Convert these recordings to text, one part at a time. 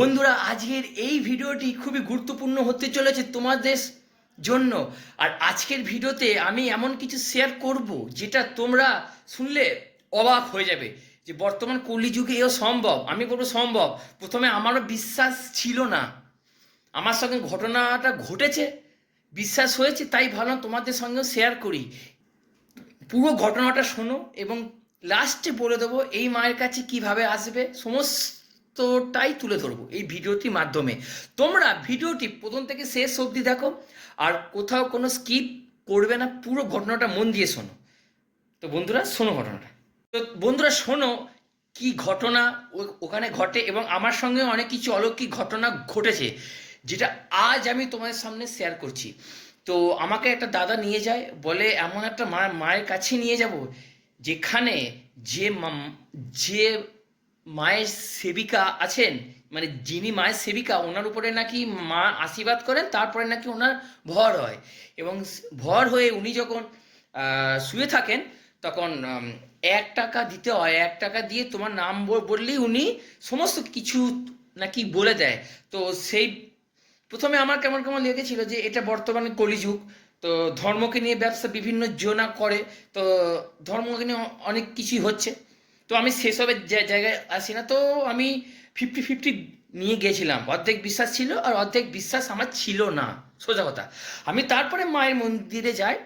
বন্ধুরা, আজকের এই ভিডিওটি খুবই গুরুত্বপূর্ণ হতে চলেছে তোমাদের জন্য। আর আজকের ভিডিওতে আমি এমন কিছু শেয়ার করব যেটা তোমরা শুনলে অবাক হয়ে যাবে যে বর্তমান কলিযুগে এও সম্ভব। আমি বলব সম্ভব। প্রথমে আমারও বিশ্বাস ছিল না। আমার সঙ্গে ঘটনাটা ঘটেছে, বিশ্বাস হয়েছে, তাই ভাবলাম তোমাদের সঙ্গেও শেয়ার করি। পুরো ঘটনাটা শোনো এবং লাস্টে বলে দেবো, এই মায়ের কাছে কীভাবে আসবে সমস্তটাই তুলে ধরবো এই ভিডিওটির মাধ্যমে। তোমরা ভিডিওটি প্রথম থেকে শেষ অবধি দেখো, আর কোথাও কোনো স্কিপ করবে না, পুরো ঘটনাটা মন দিয়ে শোনো। তো বন্ধুরা, শোনো ঘটনাটা। তো বন্ধুরা, শোনো কি ঘটনা ওখানে ঘটে এবং আমার সঙ্গে অনেক কিছু অলৌকিক ঘটনা ঘটেছে, যেটা আজ আমি তোমাদের সামনে শেয়ার করছি। তো আমাকে একটা দাদা নিয়ে যায়, বলে এমন একটা মা, মায়ের কাছে নিয়ে যাব, যেখানে যে যে মায়ের সেবিকা আছেন? মানে যিনি মায়ের সেবিকা, ওনার উপরে নাকি মা আশীর্বাদ করেন, তারপরে নাকি ওনার ভর হয়। এবং ভর হয়ে উনি যখন শুয়ে থাকেন, তখন এক টাকা দিতে হয়, এক টাকা দিয়ে তোমার নাম বললেই উনি সমস্ত কিছু নাকি বলে দেয়। তো সেই, প্রথমে আমার কেমন কেমন লেগেছিল যে এটা বর্তমানে কলিযুগ, তো ধর্মকে নিয়ে ব্যবসা বিভিন্ন জনা করে, তো ধর্মকে নিয়ে অনেক কিছুই হচ্ছে। তো আমি সেসবের জায়গায় আসি না। তো আমি ফিফটি ফিফটি নিয়ে গেছিলাম। অর্ধেক বিশ্বাস ছিল আর অর্ধেক বিশ্বাস আমার ছিল না। সোজা কথা। আমি তারপরে মায়ের মন্দিরে যাই।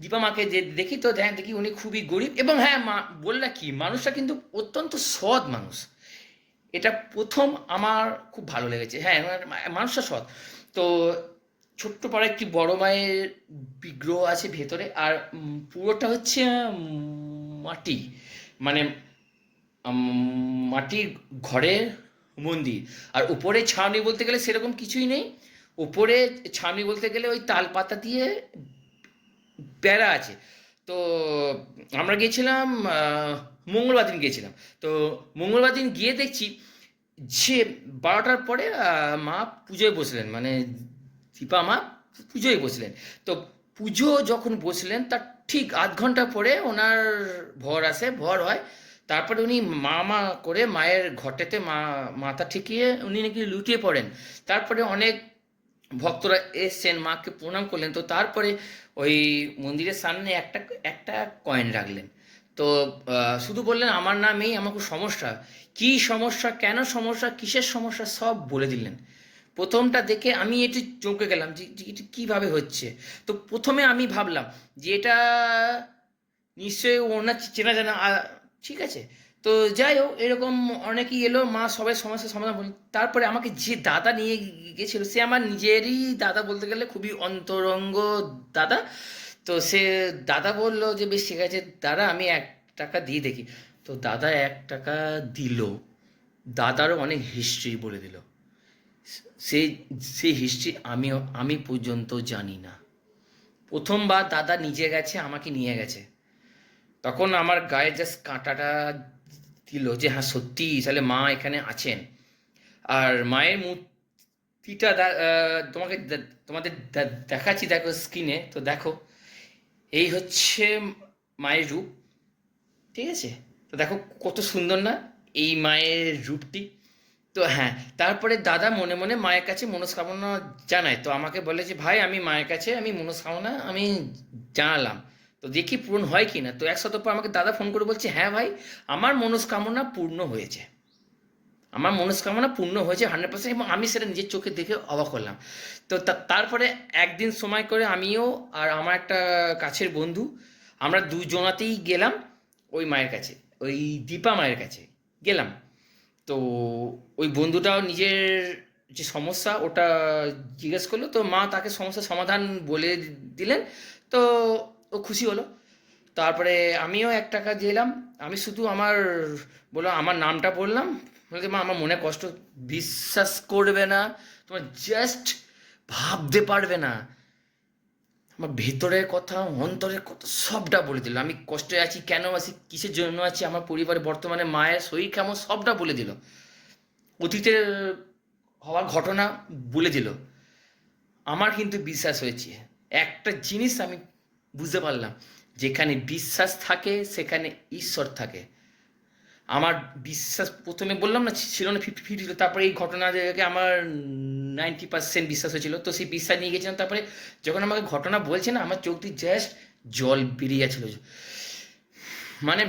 দীপা মাকে যে দেখি তো দেখ, দেখি উনি খুবই গরিব এবং হ্যাঁ মা, বললা কি, মানুষটা কিন্তু অত্যন্ত সৎ মানুষ। এটা প্রথম আমার খুব ভালো লেগেছে। হ্যাঁ মানুষটা সৎ। তো ছোট্ট পাড়া একটি বড় মায়ের বিগ্রহ আছে ভেতরে আর পুরোটা হচ্ছে মাটি। মানে মাটির ঘরের মন্দির। আর উপরে ছাউনি বলতে গেলে সেরকম কিছুই নেই। উপরে ছাউনি বলতে গেলে ওই তাল পাতা দিয়ে বেড়া আছে। তো আমরা গিয়েছিলাম মঙ্গলবার দিন গিয়েছিলাম তো মঙ্গলবার দিন গিয়ে দেখছি যে বারোটার পরে মা পুজোয় বসলেন। মানে দীপা মা পুজোয় বসলেন। তো পুজো যখন বসলেন, তার ঠিক আধ ঘণ্টা পরে ওনার ভর আসে, ভর হয় তারপরে উনি মা মা করে মায়ের ঘটেতে মা, মাথা ঠেকিয়ে উনি নাকি লুটিয়ে পড়েন। তারপরে অনেক ভক্তরা এসছেন, মাকে প্রণাম করলেন। তো তারপরে ওই মন্দিরের সামনে একটা একটা কয়েন রাখলেন। তো শুধু বললেন, আমার নামেই আমার খুব সমস্যা। কি সমস্যা? কেন সমস্যা? কিসের সমস্যা? সব বলে দিলেন। প্রথমটা দেখে আমি এটি চমকে গেলাম যে এটি কীভাবে হচ্ছে। তো প্রথমে আমি ভাবলাম যে এটা নিশ্চয়ই ওনার চেনা জানা ঠিক আছে? তো যাই হোক, এরকম অনেকেই এলো, মা সবাই সমস্যার সমাধান বলল তারপরে আমাকে যে দাদা নিয়ে গেছিল সে আমার নিজেরই দাদা বলতে গেলে খুবই অন্তরঙ্গ দাদা। তো সে দাদা বলল যে, বেশ ঠিক আছে, দাদা, আমি এক টাকা দিয়ে দেখি। তো দাদা এক টাকা দিল। দাদারও অনেক হিস্ট্রি বলে দিল। সেই সেই হিস্ট্রি আমিও, আমি পর্যন্ত জানি না। প্রথমবার দাদা নিজে গেছে, আমাকে নিয়ে গেছে। তখন আমার গায়ে জাস্ট কাঁটাটা দিল যে হ্যাঁ সত্যি, তাহলে মা এখানে আছেন। আর মায়ের মূর্তিটা তোমাকে তোমাদের দেখাচ্ছি, দেখো স্ক্রিনে তো দেখো। এই হচ্ছে মায়ের রূপ, ঠিক আছে? তো দেখো কত সুন্দর না, এই মায়ের রূপটি। তো হ্যাঁ তারপরে দাদা মনে মনে মায়ের কাছে মনস্কামনা জানায়। তো আমাকে বলে যে, ভাই, আমি মায়ের কাছে, আমি মনস্কামনা, আমি জানালাম। তো দেখি পূরণ হয় কি না? তো এক সপ্তাহ পর আমাকে দাদা ফোন করে বলছে হ্যাঁ ভাই, আমার মনস্কামনা পূর্ণ হয়েছে। আমার মনস্কামনা পূর্ণ হয়েছে হান্ড্রেড পার্সেন্ট এবং আমি সেটা নিজের চোখে দেখে অবাক তো তা- তারপরে একদিন সময় করে আমিও আর আমার একটা কাছের বন্ধু, আমরা দুজনাতেই গেলাম ওই মায়ের কাছে, ওই দীপা মায়ের কাছে গেলাম। তো ওই বন্ধুটাও নিজের যে সমস্যা ওটা জিজ্ঞেস করল, তো মা তাকে সমস্যার সমাধান বলে দিলেন। তো ও খুশি হলো। তারপরে আমিও এক টাকা দিলাম আমি শুধু আমার বলো আমার নামটা বললাম। বলতে মা, আমার মনে কষ্ট। বিশ্বাস করবে না। তোমার জাস্ট ভাবতে পারবে না। আমার ভেতরের কথা, অন্তরের কথা সবটা বলে দিল। আমি কষ্টে আছি, কেন আছি, কিসের জন্য আছি, আমার পরিবারে, বর্তমানে মায়ের শরীর কেমন, সবটা বলে দিল। অতীতের হওয়ার ঘটনা বলে দিল। আমার কিন্তু বিশ্বাস হয়েছে। একটা জিনিস আমি বুঝতে পারলাম। যেখানে বিশ্বাস থাকে, সেখানে ঈশ্বর থাকে। আমার বিশ্বাস প্রথমে বললাম না, ছিল না ফিফটি ফিফটি ছিল। তারপরে এই ঘটনা দেখে আমার নাইনটি পার্সেন্ট বিশ্বাস হয়েছিল। তো সেই বিশ্বাস নিয়ে গেছিলাম। তারপরে যখন আমাকে ঘটনা বলছে না, আমার চোখ দিয়ে জাস্ট জল বেরিয়ে যাচ্ছিল। মানে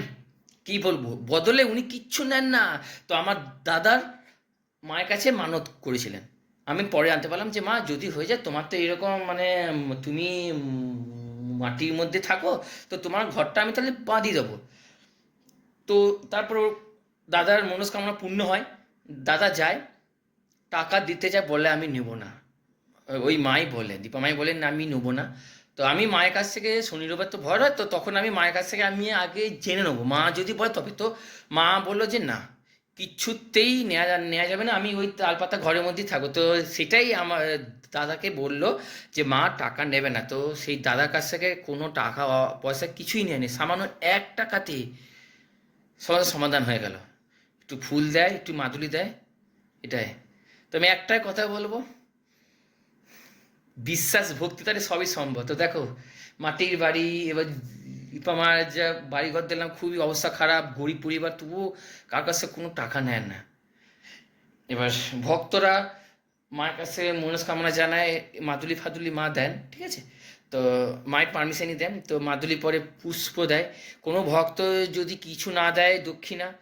কি বলব? বদলে উনি কিচ্ছু নেন না। তো আমার দাদার মায়ের কাছে মানত করেছিলেন। আমি পরে জানতে পারলাম যে, মা, যদি হয়ে যায় তোমার তো এরকম মানে তুমি মাটির মধ্যে থাকো, তো তোমার ঘরটা আমি তাহলে বাঁধিয়ে দেবো। তো তারপর দাদার মনস্কামনা পূর্ণ হয়। দাদা যায়, টাকা দিতে যায় বলে আমি নেব না। ওই মাই বলে, দীপা মাই বলেন না, আমি নেব না। তো আমি মায়ের কাছ থেকে, শনি রবিবার তো ভয় হয়, তো তখন আমি মায়ের কাছ থেকে আমি আগে জেনে নেব। মা যদি বলে তবে তো, মা বলল যে না, কিচ্ছুতেই নেওয়া নেওয়া যাবে না, আমি ওই তালপাতা ঘরের মধ্যেই থাকব। তো সেটাই আমার দাদাকে বলল যে, মা, টাকা নেবে না। তো সেই দাদার কাছ থেকে কোনো টাকা, পয়সা কিছুই নেয়নি। সামান্য এক টাকাতে সমাধান সমাধান হয়ে গেল। একটু ফুল দেয়, একটু মাদুলি দেয়, এটাই। তো আমি একটাই কথা বলব, বিশ্বাস, ভক্তি তাহলে সবই সম্ভব। তো দেখো, মাটির বাড়ি, এবার ইপা মার যা বাড়িঘর দিলাম খুবই অবস্থা খারাপ, গরিব পরিবার, তবুও কার কাছে কোনো টাকা নেয় না। এবার ভক্তরা মায়ের কাছে মনস্কামনা জানায়, মাদুলি ফাদুলি মা দেন। ঠিক আছে? তো মায়ের পারমিশনই দেন। তো মাদুলি পরে পুষ্প দেয়। কোনো ভক্ত যদি কিছু না দেয় দক্ষিণা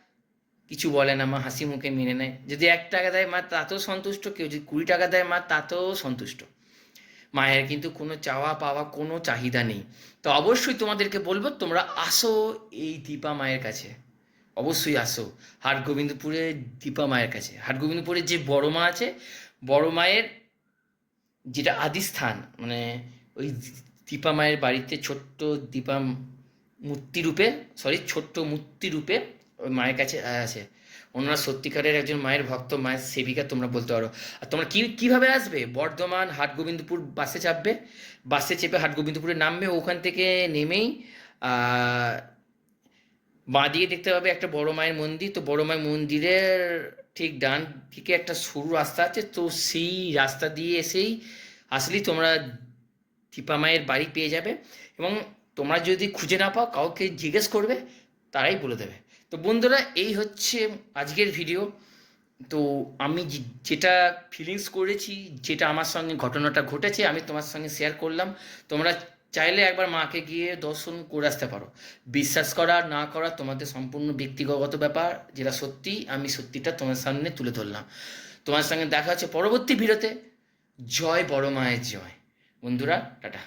কিছু বলে না মা, হাসি মুখে মেনে নেয়। যদি এক টাকা দেয় মা, তাতেও সন্তুষ্ট। কেউ যদি কুড়ি টাকা দেয় মা, তাতেও সন্তুষ্ট। মায়ের কিন্তু কোনো চাওয়া পাওয়া, কোনো চাহিদা নেই। তো অবশ্যই তোমাদেরকে বলব, তোমরা আসো এই দীপা মায়ের কাছে। অবশ্যই আসো। হাট গোবিন্দপুরে দীপা মায়ের কাছে। হাট গোবিন্দপুরে যে বড় মা আছে বড় মায়ের যেটা আদিস্থান মানে ওই দীপা মায়ের বাড়িতে ছোট্ট দীপা মূর্তি রূপে সরি ছোট্ট মূর্তি রূপে ওই মায়ের কাছে আছে। ওনারা সত্যিকারের একজন মায়ের ভক্ত, মায়ের সেবিকা তোমরা বলতে পারো। আর তোমরা কি, কীভাবে আসবে? বর্ধমান, হাটগোবিন্দপুর বাসে চাপবে? বাসে চেপে হাট গোবিন্দপুরে নামবে, ওখান থেকে নেমেই বাঁ দিকে দেখতে পাবে একটা বড় মায়ের মন্দির। তো বড় মায়ের মন্দিরের ঠিক ডান দিকে একটা সরু রাস্তা আছে, তো সেই রাস্তা দিয়ে এসেই আসলেই তোমরা দীপা মায়ের বাড়ি পেয়ে যাবে এবং তোমরা যদি খুঁজে না পাও, কাউকে জিজ্ঞেস করবে, তারাই বলে দেবে। তো বন্ধুরা, এই হচ্ছে আজকের ভিডিও তো আমি যেটা ফিলিংস করেছি, যেটা আমার সঙ্গে ঘটনাটা ঘটেছে, আমি তোমার সঙ্গে শেয়ার করলাম। তোমরা চাইলে একবার মাকে গিয়ে দর্শন করে আসতে পারো। বিশ্বাস করা না করা তোমাদের সম্পূর্ণ ব্যক্তিগত ব্যাপার, যেটা সত্যি, আমি সত্যিটা তোমার সামনে তুলে ধরলাম। তোমার সঙ্গে দেখা হচ্ছে পরবর্তী ভিডিওতে। জয় বড় মায়ের জয়। বন্ধুরা, টাটা।